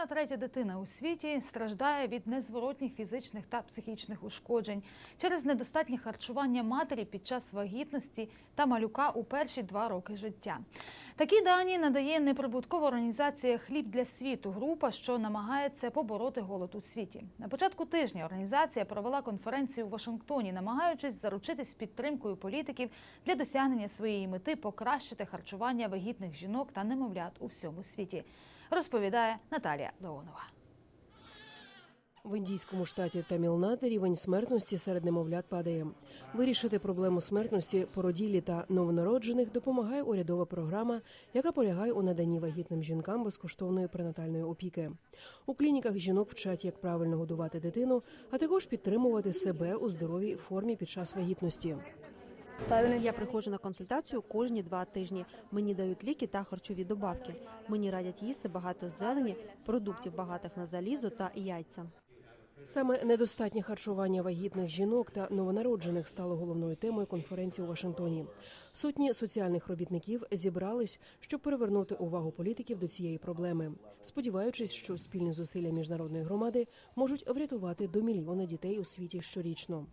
Кожна третя дитина у світі страждає від незворотніх фізичних та психічних ушкоджень через недостатнє харчування матері під час вагітності та малюка у перші два роки життя. Такі дані надає неприбуткова організація Хліб для світу, група, що намагається побороти голод у світі. На початку тижня організація провела конференцію у Вашингтоні, намагаючись заручитись підтримкою політиків для досягнення своєї мети покращити харчування вагітних жінок та немовлят у всьому світі. Розповідає Наталія Леонова. В індійському штаті Тамілнад рівень смертності серед немовлят падає. Вирішити проблему смертності породілі та новонароджених допомагає урядова програма, яка полягає у наданні вагітним жінкам безкоштовної пренатальної опіки. У клініках жінок вчать, як правильно годувати дитину, а також підтримувати себе у здоровій формі під час вагітності. Я приходжу на консультацію кожні два тижні. Мені дають ліки та харчові добавки. Мені радять їсти багато зелені, продуктів багатих на залізо та яйця. Саме недостатнє харчування вагітних жінок та новонароджених стало головною темою конференції у Вашингтоні. Сотні соціальних робітників зібрались, щоб привернути увагу політиків до цієї проблеми, сподіваючись, що спільні зусилля міжнародної громади можуть врятувати до мільйона дітей у світі щорічно.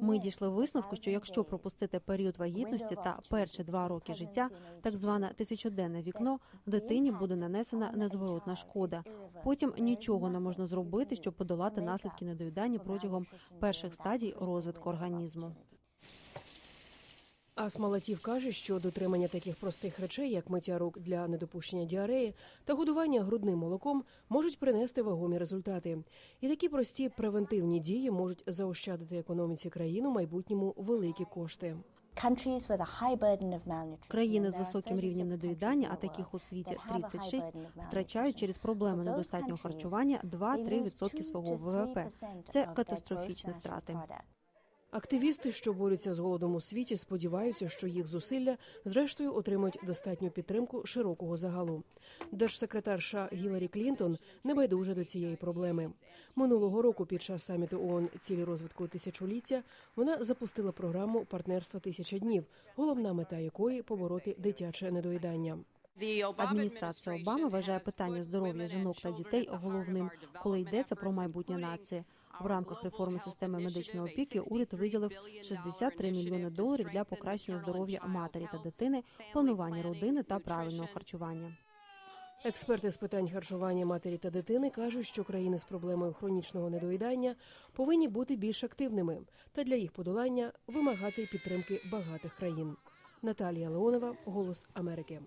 Ми дійшли висновку, що якщо пропустити період вагітності та перші два роки життя, так зване тисячоденне вікно, дитині буде нанесена незворотна шкода. Потім нічого не можна зробити, щоб подолати наслідки недоїдання протягом перших стадій розвитку організму. Асма Латів каже, що дотримання таких простих речей, як миття рук для недопущення діареї та годування грудним молоком, можуть принести вагомі результати. І такі прості превентивні дії можуть заощадити економіці країн у майбутньому великі кошти. Країни з високим рівнем недоїдання, а таких у світі 36, втрачають через проблеми недостатнього харчування 2-3% свого ВВП. Це катастрофічні втрати. Активісти, що борються з голодом у світі, сподіваються, що їх зусилля зрештою отримають достатню підтримку широкого загалу. Держсекретарша Гіларі Клінтон не байдуже до цієї проблеми. Минулого року, під час саміту ООН цілі розвитку тисячоліття, вона запустила програму партнерства тисяча днів, головна мета якої побороти дитяче недоїдання. Адміністрація Обами вважає питання здоров'я жінок та дітей головним, коли йдеться про майбутнє нації. В рамках реформи системи медичної опіки уряд виділив 63 мільйони доларів для покращення здоров'я матері та дитини, планування родини та правильного харчування. Експерти з питань харчування матері та дитини кажуть, що країни з проблемою хронічного недоїдання повинні бути більш активними та для їх подолання вимагати підтримки багатих країн. Наталія Леонова, Голос Америки.